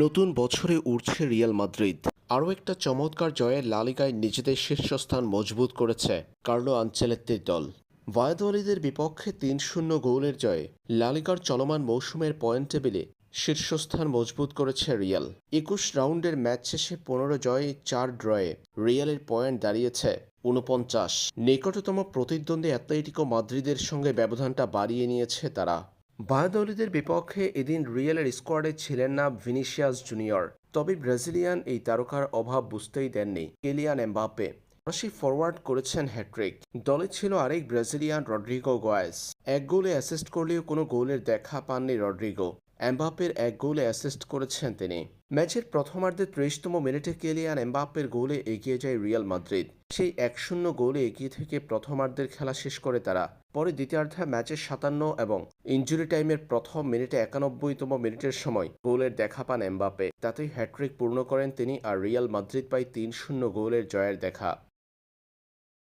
নতুন বছরে উঠছে রিয়াল মাদ্রিদ। আরও একটা চমৎকার জয়ে লালিগায় নিজেদের শীর্ষস্থান মজবুত করেছে কার্লো আঞ্চেলেত্তির দল। ভায়াদোলিদের বিপক্ষে তিন শূন্য গোলের জয়ে লালিগার চলমান মৌসুমের পয়েন্ট টেবিলে শীর্ষস্থান মজবুত করেছে রিয়াল। একুশ রাউন্ডের ম্যাচ শেষে পনেরো জয়ে চার ড্রয়ে রিয়ালের পয়েন্ট দাঁড়িয়েছে উনপঞ্চাশ নিকটতম প্রতিদ্বন্দ্বী অ্যাথলেটিকো মাদ্রিদের সঙ্গে ব্যবধানটা বাড়িয়ে নিয়েছে তারা। বায়াদলিদের বিপক্ষে এদিন রিয়েলের স্কোয়াডে ছিলেন না ভিনিশিয়াস জুনিয়র। তবে ব্রাজিলিয়ান এই তারকার অভাব বুঝতেই দেননি কেলিয়ান এমবাপে ফরাসি ফরওয়ার্ড করেছেন হ্যাট্রিক দলে ছিল আরেক ব্রাজিলিয়ান রড্রিগো গোয়েস এক গোলে অ্যাসিস্ট করলেও কোনো গোলের দেখা পাননি রড্রিগো। এমবাপ্পের এক গোলে অ্যাসিস্ট করেছেন তিনি। ম্যাচের প্রথমার্ধে ত্রিশতম মিনিটে কেলিয়ান এমবাপ্পের গোলে এগিয়ে যায় রিয়াল মাদ্রিদ। সেই এক শূন্য গোলে এগিয়ে থেকে প্রথমার্ধের খেলা শেষ করে তারা। পরে দ্বিতীয়ার্ধে ম্যাচের সাতান্ন এবং ইঞ্জুরি টাইমের প্রথম মিনিটে একানব্বইতম মিনিটের সময় গোলের দেখা পান এমবাপে তাতেই হ্যাট্রিক পূর্ণ করেন তিনি আর রিয়াল মাদ্রিদ পায় তিন শূন্য গোলের জয়ের দেখা।